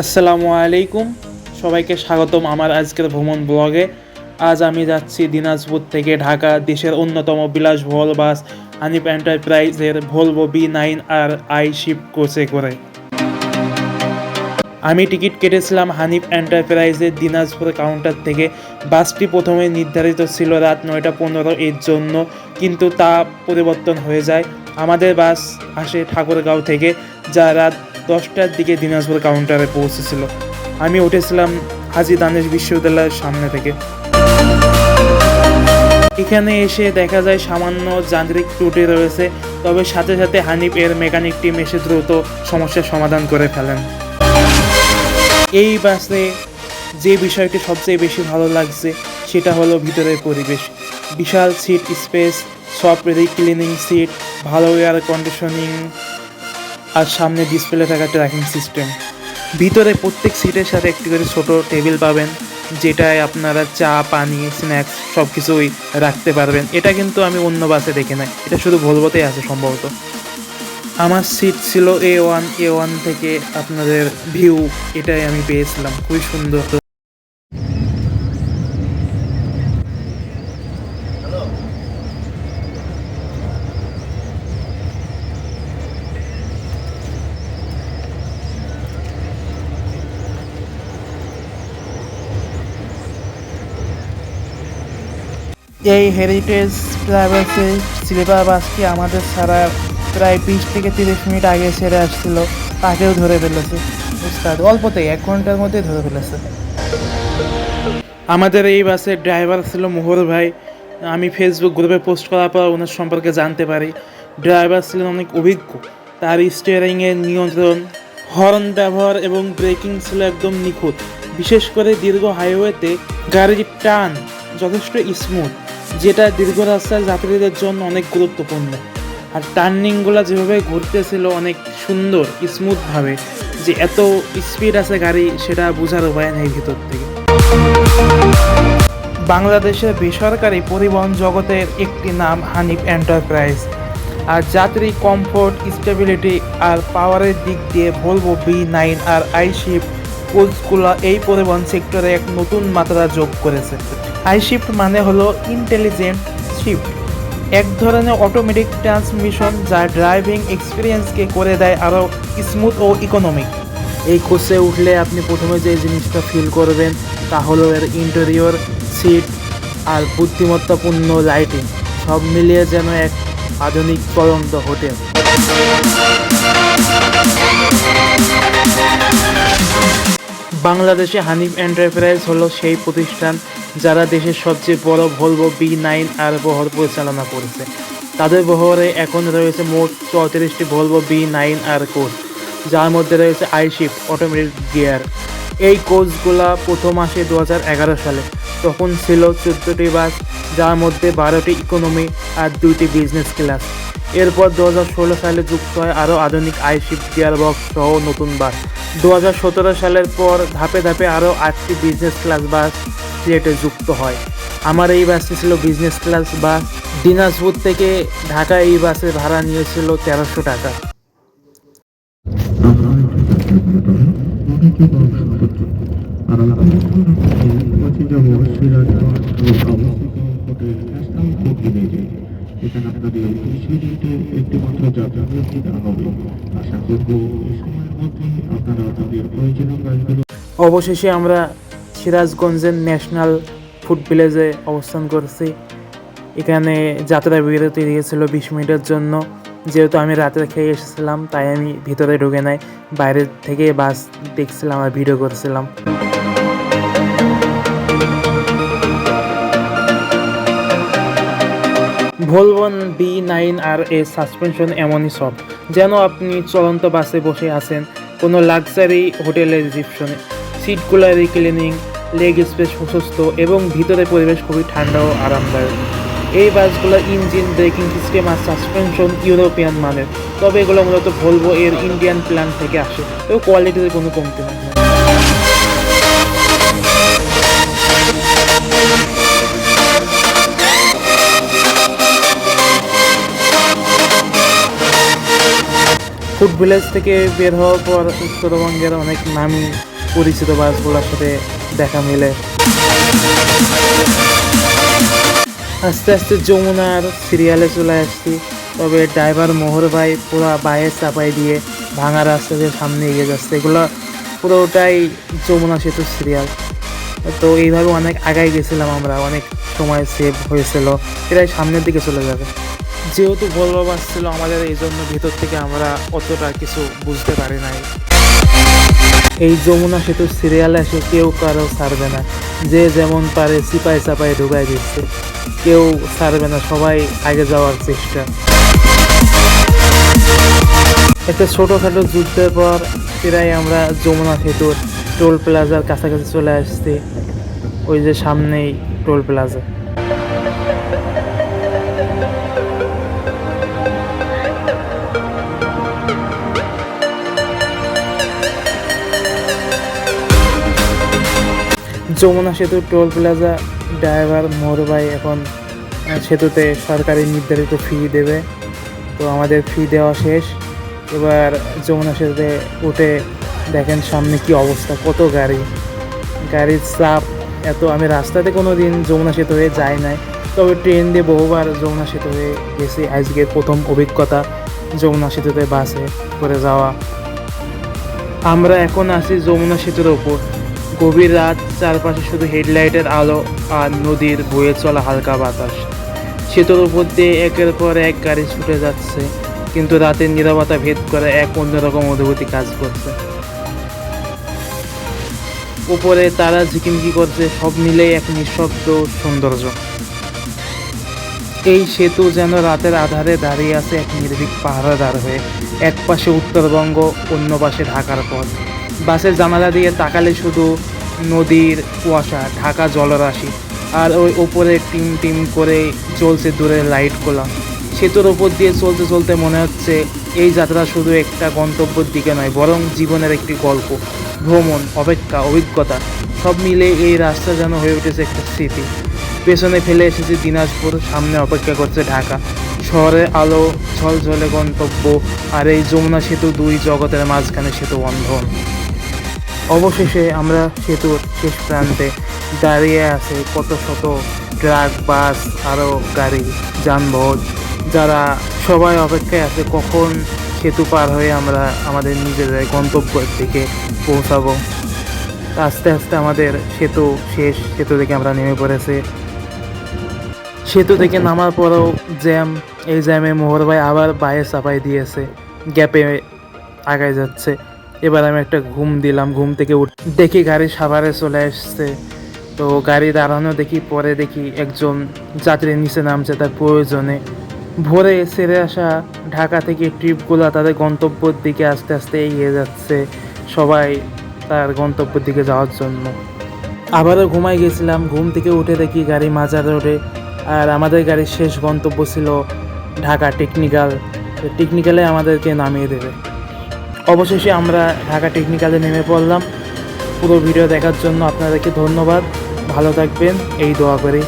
আসসালামু আলাইকুম। সবাইকে স্বাগতম আমার আজকের ভ্রমণ ব্লগে। আজ আমি যাচ্ছি দিনাজপুর থেকে ঢাকা, দেশের অন্যতম বিলাসবহুল বাস হানিফ এন্টারপ্রাইজের Volvo B nine R I shift কোচে করে। আমি টিকিট কেটেছিলাম হানিফ এন্টারপ্রাইজের দিনাজপুর কাউন্টার থেকে। বাসটি প্রথমে নির্ধারিত ছিল রাত নয়টা পনেরো এর জন্য, কিন্তু তা পরিবর্তন হয়ে যায়। আমাদের বাস আসে ঠাকুরগাঁও থেকে, যা রাত দশটার দিকে দিনাজপুর কাউন্টারে পৌঁছেছিল। আমি উঠেছিলাম হাজি দানেশ বিশ্ববিদ্যালয়ের সামনে থেকে। এখানে এসে দেখা যায় সামান্য যান্ত্রিক ত্রুটি রয়েছে, তবে সাথে সাথে হানিফ এর মেকানিক টিম এসে দ্রুত সমস্যার সমাধান করে ফেলেন। এই বাসে যে বিষয়টি সবচেয়ে বেশি ভালো লাগছে, সেটা হলো ভিতরের পরিবেশ। বিশাল সিট স্পেস সব ক্লিনিং সিট ভালো এয়ার কন্ডিশনিং আর সামনে ডিসপ্লে থাকা ট্র্যাকিং সিস্টেম ভিতরে প্রত্যেক সিটের সাথে একটি করে ছোট টেবিল পাবেন, যেটায় আপনারা চা, পানি স্ন্যাক্স সব কিছুই রাখতে পারবেন। এটা কিন্তু আমি অন্য বাসে দেখি নাই। এটা শুধু ভলভোতেই আছে সম্ভবত। আমার সিট ছিল এ ওয়ান এ ওয়ান থেকে আপনাদের ভিউ এটাই আমি পেয়েছিলাম। খুবই সুন্দর এই হেরিটেজ ট্রাভেলসের স্লিপার বাসটি আমাদের ছাড়া প্রায় বিশ থেকে তিরিশ মিনিট আগে ছেড়ে আসছিল, তাকেও ধরে ফেলেছে। উস্তাদ, অল্পতেই, এক ঘণ্টার মধ্যে ধরে ফেলেছে। আমাদের এই বাসের ড্রাইভার ছিল মোহর ভাই। আমি ফেসবুক গ্রুপে পোস্ট করার পর ওনার সম্পর্কে জানতে পারি। ড্রাইভার ছিলেন অনেক অভিজ্ঞ। তার স্টিয়ারিংয়ের নিয়ন্ত্রণ হর্ন ব্যবহার এবং ব্রেকিং ছিল একদম নিখুঁত। বিশেষ করে দীর্ঘ হাইওয়েতে গাড়ির টান যথেষ্ট স্মুথ যেটা দীর্ঘ রাস্তার যাত্রীদের জন্য অনেক গুরুত্বপূর্ণ। আর টার্নিংগুলো যেভাবে ঘুরতেছিল অনেক সুন্দর, স্মুথভাবে, যে এত স্পিড আছে গাড়ি, সেটা বোঝার উপায় নেই ভিতর থেকে। বাংলাদেশের বেসরকারি পরিবহন জগতের একটি নাম হানিফ এন্টারপ্রাইজ। আর যাত্রী কমফোর্ট, স্টেবিলিটি আর পাওয়ারের দিক দিয়ে বলব B nine R I shift কোচগুলো এই পরিবহন সেক্টরে এক নতুন মাত্রা যোগ করেছে। আই শিফট মানে হলো ইন্টেলিজেন্ট শিফট এক ধরনের অটোমেটিক ট্রান্সমিশন যা ড্রাইভিং এক্সপিরিয়েন্সকে করে দেয় আরও স্মুথ ও ইকোনমিক এই কোচে উঠলে আপনি প্রথমে যে জিনিসটা ফিল করবেন তা হলো এর ইন্টেরিয়র সিট আর বুদ্ধিমত্তাপূর্ণ লাইটিং সব মিলিয়ে যেন এক আধুনিক চলন্ত হোটেল। বাংলাদেশে হানিফ এন্টারপ্রাইজ হলো সেই প্রতিষ্ঠান যারা দেশের সবচেয়ে বড় ভলভো বি নাইন আর বহর পরিচালনা করেছে। তাদের বহরে এখন রয়েছে মোট চৌত্রিশটি Volvo B nine R coach, যার মধ্যে রয়েছে আইশিপ অটোমেটিক গিয়ার। এই কোচগুলা প্রথম আসে দু হাজার এগারো সালে, তখন ছিল চোদ্দোটি বাস, যার মধ্যে বারোটি ইকোনমি আর দুইটি বিজনেস ক্লাস। এরপর দু হাজার ষোলো সালে যুক্ত হয় আরও আধুনিক আইশিপ গিয়ার বক্স সহ নতুন বাস। দু হাজার সতেরো সালের পর ধাপে ধাপে আরও আটটি বিজনেস ক্লাস বাস সিলেটে যুক্ত হয়। আমার এই বাসটি ছিল বিজনেস ক্লাস বাস দিনাজপুর থেকে ঢাকা এই বাসে ভাড়া নিয়েছিল তেরোশো টাকা। একটি মাত্র দেওয়া হবে। আশা করব এই সময়ের মধ্যে আপনারা প্রয়োজনীয় কাজগুলো অবশেষে আমরা সিরাজগঞ্জের ন্যাশনাল ফুড ভিলেজে অবস্থান করছি। এখানে যাত্রা বিরতি দিয়েছিল বিশ মিনিটের জন্য। যেহেতু আমি রাতে খেয়ে এসেছিলাম, তাই আমি ভিতরে ঢুকে নাই, বাইরে থেকে বাস দেখছিলাম আর ভিডিও করছিলাম। ভলভন বি নাইন আর এ সাসপেনশন এমনই সব। যেন আপনি চলন্ত বাসে বসে আছেন কোনো লাক্সারি হোটেলের রিসিপশনে সিটগুলো রিক্লিনিং লেগ স্পেস প্রশস্ত এবং ভিতরে পরিবেশ খুবই ঠান্ডা ও আরামদায়ক। এই বাসগুলো ইঞ্জিন ব্রেকিং সিস্টেম আর সাসপেনশন ইউরোপিয়ান মানের। তবে এগুলো মূলত ভলভো এর ইন্ডিয়ান প্ল্যান থেকে আসে। এবং কোয়ালিটিতে কোনো কমতি হয় ফুড ভিলেজ থেকে বের হওয়ার পর উত্তরবঙ্গের অনেক নামি পরিচিত বাসগুলোর সাথে দেখা মেলে। আস্তে আস্তে যমুনার সিরিয়ালে চলে আসছি, তবে ড্রাইভার মোহর ভাই পুরো বায়ে চাপাই দিয়ে ভাঙা রাস্তা দিয়ে সামনে এগিয়ে যাচ্ছে। এগুলো পুরোটাই যমুনা সেতু সিরিয়াল। তো এইভাবে অনেক আগায় গেছিলাম আমরা, অনেক সময় সেভ হয়েছিল এরাই সামনের দিকে চলে যাবে। যেহেতু ভলভো বাস আমাদের এই জন্য ভেতর থেকে আমরা অতটা কিছু বুঝতে পারি নাই। এই যমুনা সেতু সিরিয়ালে এসে কেউ কারও ছাড়বে না। যে যেমন পারে সিপাই চাপাই ঢুকাই দিচ্ছে। কেউ ছাড়বে না, সবাই আগে যাওয়ার চেষ্টা। একটা ছোটোখাটো যুদ্ধের পর প্রায় আমরা যমুনা সেতুর টোল প্লাজার কাছাকাছি চলে আসছি। ওই যে সামনেই টোল প্লাজা। যমুনা সেতু টোল প্লাজা ড্রাইভার মোর ভাই এখন সেতুতে সরকারি নির্ধারিত ফি দেবে। তো আমাদের ফি দেওয়া শেষ। এবার যমুনা সেতুতে উঠে দেখেন সামনে কি অবস্থা, কত গাড়ি। গাড়ির চাপ এত, আমি রাস্তাতে কোনো দিন যমুনা সেতু হয়ে যাই নাই। তবে ট্রেন দিয়ে বহুবার যমুনা সেতু হয়ে গেছি। আজকের প্রথম অভিজ্ঞতা যমুনা সেতুতে বাসে করে যাওয়া। আমরা এখন আছি যমুনা সেতুর ওপর। গভীর রাত, চারপাশে শুধু হেডলাইটের আলো আর নদীর বয়ে চলা হালকা বাতাস। সেতুর উপর দিয়ে একের পর এক গাড়ি ছুটে যাচ্ছে, কিন্তু রাতের নিরবতা ভেদ করে এক অন্যরকম অনুভূতি কাজ করছে। উপরে তারা ঝিকিমিকি করছে, সব মিলেই এক নিঃশব্দ সৌন্দর্য। এই সেতু যেন রাতের আধারে দাঁড়িয়ে আছে এক নির্ভীক পাহারাদার হয়ে এক পাশে উত্তরবঙ্গ, অন্য পাশে ঢাকার পথ। বাসের জানালা দিয়ে তাকালে শুধু নদীর কুয়াশা, ঢাকা জলরাশি আর ওই ওপরে টিম টিম করে চলছে দূরের লাইটগুলো সেতুর ওপর দিয়ে চলতে চলতে মনে হচ্ছে এই যাত্রা শুধু একটা গন্তব্যের দিকে নয়, বরং জীবনের একটি গল্প। ভ্রমণ, অপেক্ষা, অভিজ্ঞতা, সব মিলে এই রাস্তা যেন হয়ে উঠেছে একটা স্মৃতি। পেছনে ফেলে এসেছে দিনাজপুর, সামনে অপেক্ষা করছে ঢাকা। শহরে আলো, ঝলঝলে গন্তব্য আর এই যমুনা সেতু দুই জগতের মাঝখানে সেতু বন্ধন। অবশেষে আমরা সেতুর শেষ প্রান্তে দাঁড়িয়ে আছে। কত শত ট্রাক, বাস আরও গাড়ি, যানবাহন, যারা সবাই অপেক্ষায় আছে কখন সেতু পার হয়ে আমরা আমাদের নিজেদের গন্তব্যের দিকে পৌঁছাবো। আস্তে আস্তে আমাদের সেতু শেষ, সেতু থেকে আমরা নেমে পড়েছি। সেতু থেকে নামার পরেও জ্যাম, এই জ্যামে মোহর ভাই আবার বাইরে চাপাই দিয়েছে। গ্যাপে আগায় যাচ্ছে। এবার আমি একটা ঘুম দিলাম, ঘুম থেকে উঠ দেখি গাড়ি সাভারে চলে আসছে। তো গাড়ি দাঁড়ানো দেখি, পরে দেখি একজন যাত্রী নিচে নামছে তার প্রয়োজনে। ভোরে ছেড়ে আসা ঢাকা থেকে ট্রিপগুলো তাদের গন্তব্যের দিকে আস্তে আস্তে এগিয়ে যাচ্ছে সবাই তার গন্তব্যের দিকে যাওয়ার জন্য। আবারও ঘুমাই গেছিলাম, ঘুম থেকে উঠে দেখি গাড়ি মাজার রোডে। আর আমাদের গাড়ির শেষ গন্তব্য ছিল ঢাকা টেকনিক্যাল। টেকনিক্যালে আমাদেরকে নামিয়ে দেবে। অবশেষে আমরা ঢাকা টেকনিক্যালে নেমে পড়লাম। পুরো ভিডিও দেখার জন্য আপনাদেরকে ধন্যবাদ। ভালো থাকবেন। এই দোয়া করি।